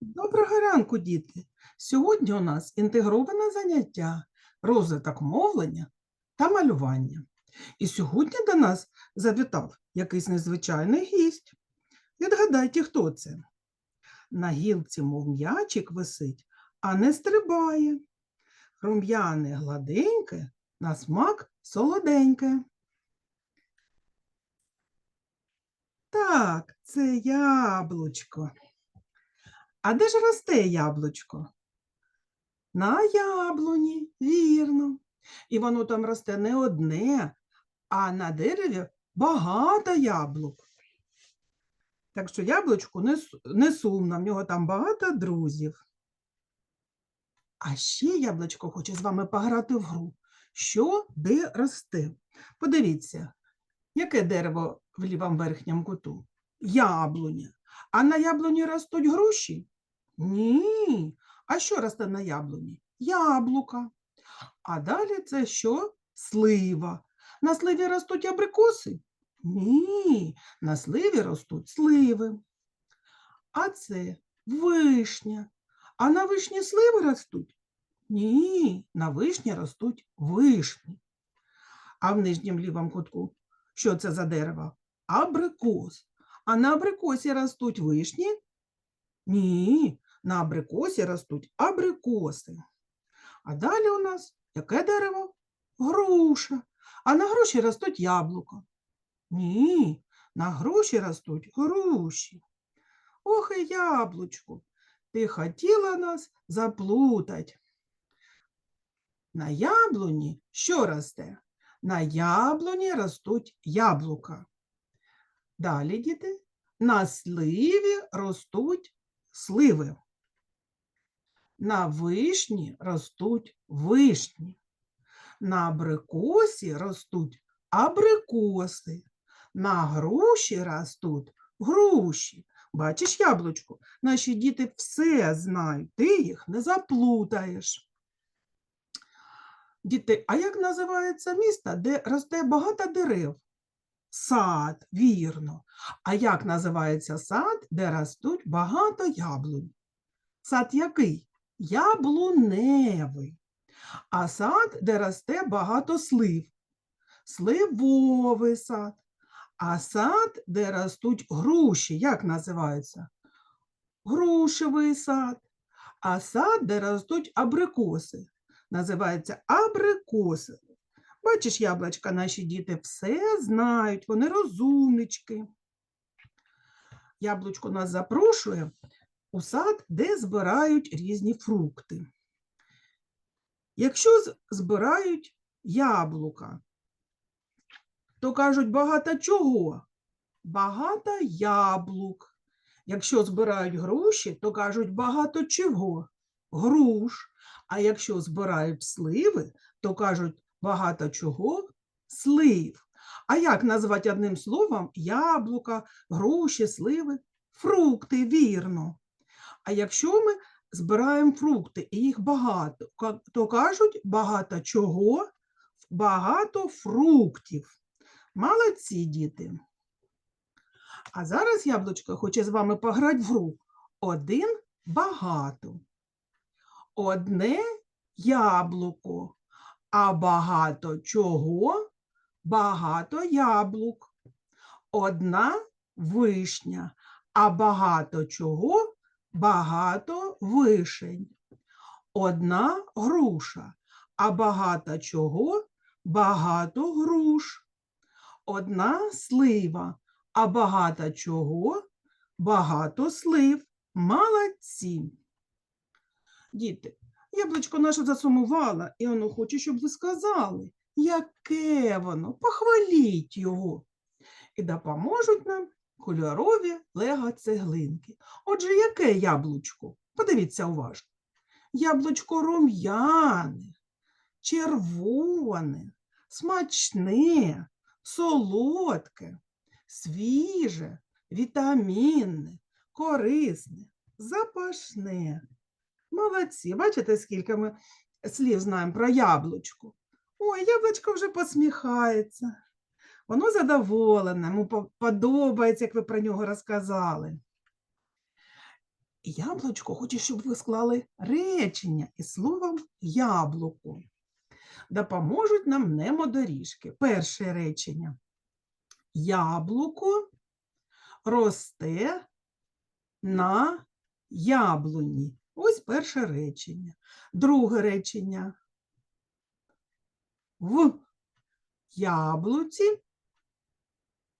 Доброго ранку, діти! Сьогодні у нас інтегроване заняття, розвиток мовлення та малювання. І сьогодні до нас завітав якийсь незвичайний гість. Відгадайте, хто це? На гілці, мов м'ячик висить, а не стрибає. Рум'яне гладеньке, на смак солоденьке. Так, це яблучко. А де ж росте яблучко? На яблуні, вірно. І воно там росте не одне, а на дереві багато яблук. Так що яблучку не, не сумно, в нього там багато друзів. А ще яблучко хоче з вами пограти в гру. Що де росте? Подивіться, яке дерево в лівому верхньому куту? Яблуня. А на яблуні ростуть груші? Ні. А що росте на яблуні? Яблука. А далі це що? Слива. На сливі ростуть абрикоси? Ні, на сливі ростуть сливи. А це вишня. А на вишні сливи ростуть? Ні, на вишні ростуть вишні. А в нижньому лівому кутку що це за дерево? Абрикос. А на абрикосі ростуть вишні? Ні, на абрикосі ростуть абрикоси. А далі у нас яке дерево? Груша. А на груші ростуть яблука. Ні, на груші ростуть груші. Ох і яблучко, ти хотіла нас заплутать. На яблуні що росте? На яблуні ростуть яблука. Далі, діти, на сливі ростуть сливи. На вишні ростуть вишні. На абрикосі ростуть абрикоси. На груші ростуть груші. Бачиш, яблучко, наші діти все знають, ти їх не заплутаєш. Діти, а як називається місто, де росте багато дерев? Сад, вірно. А як називається сад, де ростуть багато яблунь? Сад який? Яблуневий. А сад, де росте багато слив. Сливовий сад. А сад, де ростуть груші, як називається? Грушевий сад. А сад, де ростуть абрикоси, називається абрикоси. Бачиш, яблучка, наші діти все знають, вони розумнички. Яблучко нас запрошує у сад, де збирають різні фрукти. Якщо збирають яблука, то кажуть багато чого? Багато яблук. Якщо збирають груші, то кажуть багато чого? Груш. А якщо збирають сливи, то кажуть багато чого? Слив. А як назвати одним словом яблука, груші, сливи? Фрукти, вірно. А якщо ми збираємо фрукти, і їх багато, то кажуть багато чого? Багато фруктів. Молодці, діти. А зараз яблучко хоче з вами пограти в гру. Один багато. Одне яблуко. А багато чого? Багато яблук. Одна вишня. А багато чого? Багато вишень. Одна груша. А багато чого? Багато груш. Одна слива. А багато чого? Багато слив. Молодці. Діти, яблучко наше засумувало, і воно хоче, щоб ви сказали, яке воно, похваліть його. І допоможуть нам кольорові лего-цеглинки. Отже, яке яблучко? Подивіться уважно. Яблучко рум'яне, червоне, смачне, солодке, свіже, вітамінне, корисне, запашне. Молодці, бачите, скільки ми слів знаємо про яблучко. Ой, яблучко вже посміхається. Воно задоволене, йому подобається, як ви про нього розказали. яблучко хоче, щоб ви склали речення із словом яблуко. Допоможуть нам немодоріжки. Перше речення. Яблуко росте на яблуні. Ось перше речення. Друге речення. В яблуці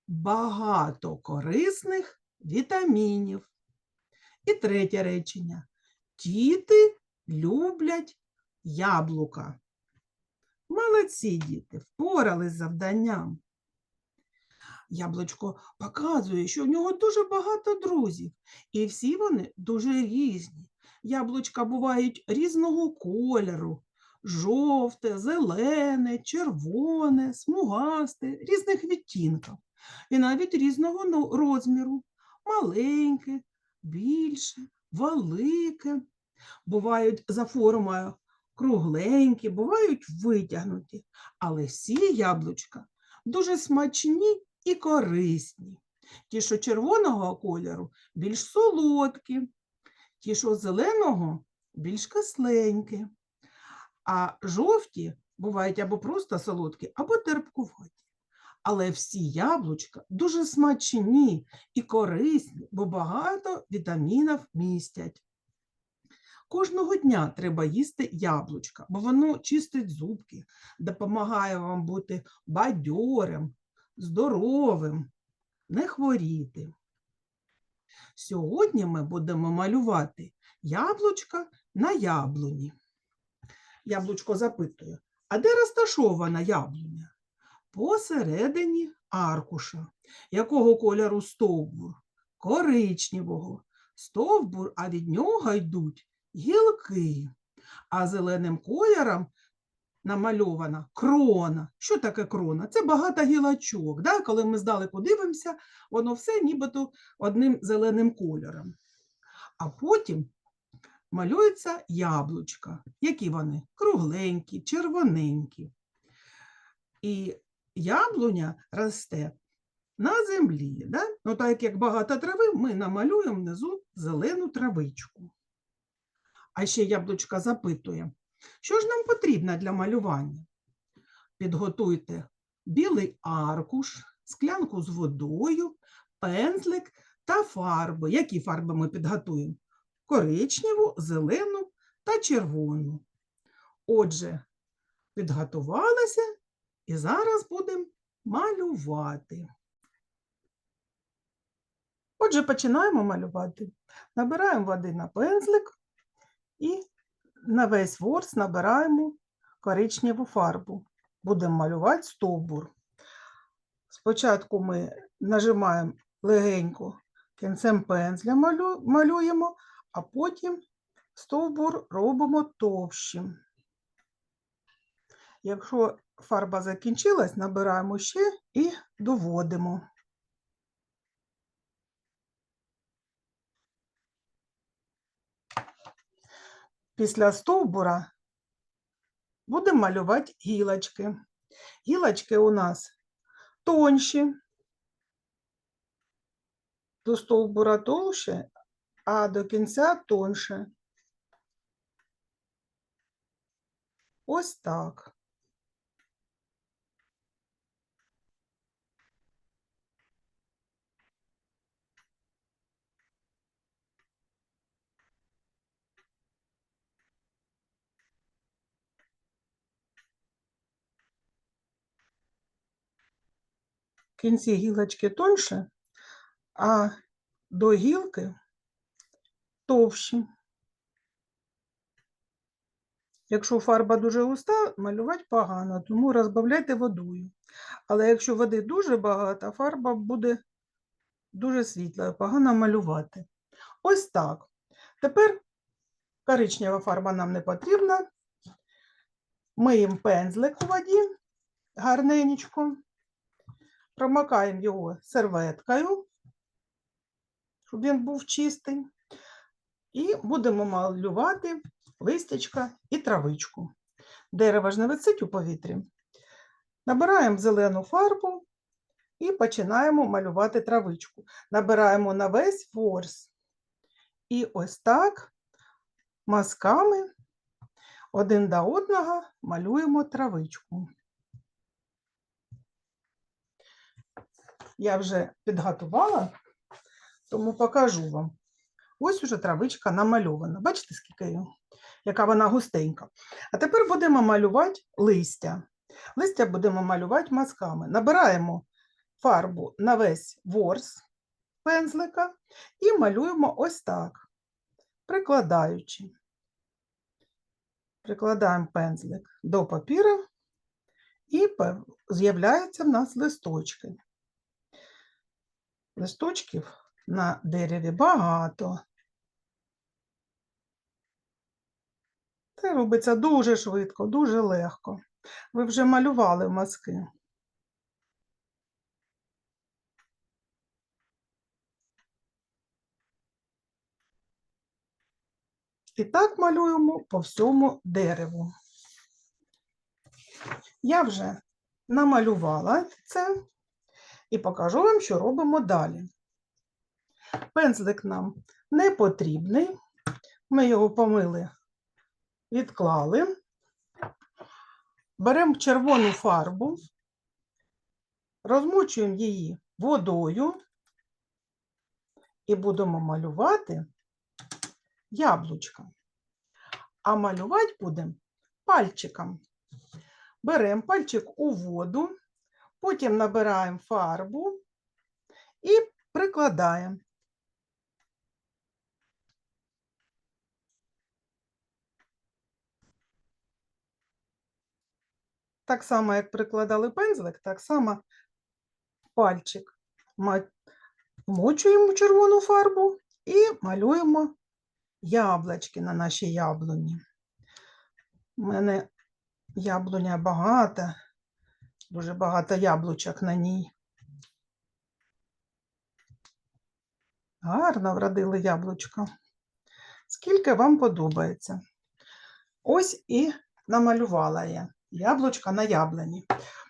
багато корисних вітамінів. І третє речення. Діти люблять яблука. Молодці діти, впорались з завданням. Яблучко показує, що в нього дуже багато друзів, і всі вони дуже різні. Яблучка бувають різного кольору: жовте, зелене, червоне, смугасте, різних відтінків. І навіть різного ну, розміру маленьке, більше, велике. Бувають за формою кругленькі, бувають витягнуті, але всі яблучка дуже смачні і корисні. Ті, що червоного кольору, більш солодкі, ті, що зеленого, більш кисленькі, а жовті бувають або просто солодкі, або терпкуваті. Але всі яблучка дуже смачні і корисні, бо багато вітамінів містять. Кожного дня треба їсти яблучка, бо воно чистить зубки, допомагає вам бути бадьорим, здоровим, не хворіти. Сьогодні ми будемо малювати яблучка на яблуні. Яблучко запитує, а де розташована яблуня? Посередині аркуша. Якого кольору стовбур? Коричневого. Стовбур, а від нього йдуть гілки, а зеленим кольором намальована крона. Що таке крона? Це багато гілочок. Да? Коли ми здалеку дивимося, воно все нібито одним зеленим кольором. А потім малюються яблучка. Які вони? Кругленькі, червоненькі. І яблуня росте на землі. Да? Ну, так як багато трави, ми намалюємо внизу зелену травичку. А ще яблучка запитує, що ж нам потрібно для малювання? Підготуйте білий аркуш, склянку з водою, пензлик та фарби. Які фарби ми підготуємо? Коричневу, зелену та червону. Отже, підготувалися і зараз будемо малювати. Отже, починаємо малювати. Набираємо води на пензлик і на весь ворс набираємо коричневу фарбу. Будемо малювати стовбур. Спочатку ми нажимаємо легенько кінцем пензля малюємо, а потім стовбур робимо товщим. Якщо фарба закінчилась, набираємо ще і доводимо. Після стовбура будемо малювати гілочки. Гілочки у нас тонші, до стовбура тонше, а до кінця тонше. Ось так. Кінці гілочки тонше, а до гілки товщі. Якщо фарба дуже густа, малювати погано, тому розбавляйте водою. Але якщо води дуже багато, фарба буде дуже світла, погано малювати. Ось так. Тепер коричнева фарба нам не потрібна. Миємо пензлик у воді гарненечко, промокаємо його серветкою, щоб він був чистий. І будемо малювати листячка і травичку. Дерево ж не висить у повітрі. Набираємо зелену фарбу і починаємо малювати травичку. Набираємо на весь ворс І ось так мазками один до одного малюємо травичку. Я вже підготувала, тому покажу вам. Ось уже травичка намальована. Бачите, скільки її? яка вона густенька. А тепер будемо малювати листя. Листя будемо малювати мазками. Набираємо фарбу на весь ворс пензлика і малюємо ось так, прикладаючи. Прикладаємо пензлик до папіра і з'являються в нас листочки. Листочків на дереві багато. Це робиться дуже швидко, дуже легко. Ви вже малювали мазки. І так малюємо по всьому дереву. Я вже намалювала це і покажу вам, що робимо далі. Пензлик нам не потрібний. Ми його помили, відклали. Беремо червону фарбу, розмочуємо її водою і будемо малювати яблучка. А малювати будемо пальчиком. Беремо пальчик у воду, потім набираємо фарбу і прикладаємо. Так само, як прикладали пензлик, так само пальчик в червону фарбу і малюємо яблучки на нашій яблуні. У мене яблуня багата, дуже багато яблучок на ній. Гарно вродили яблучка. Скільки вам подобається. Ось і намалювала я яблучка на яблуні.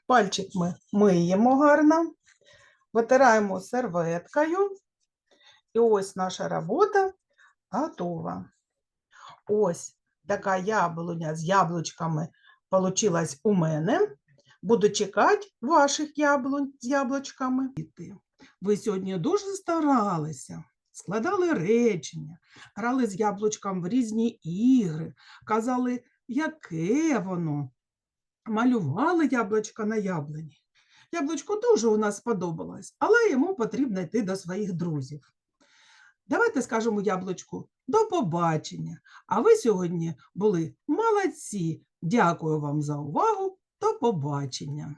Пальчик ми миємо гарно, витираємо серветкою. І ось наша робота готова. Ось така яблуня з яблучками получилась у мене. Буду чекати ваших яблунь з яблучками. Ви сьогодні дуже старалися, складали речення, грали з яблучком в різні ігри, казали, яке воно. Малювали яблучко на яблуні. Яблучко дуже у нас сподобалось, але йому потрібно йти до своїх друзів. Давайте скажемо яблучку до побачення. А ви сьогодні були молодці. Дякую вам за увагу. До побачення.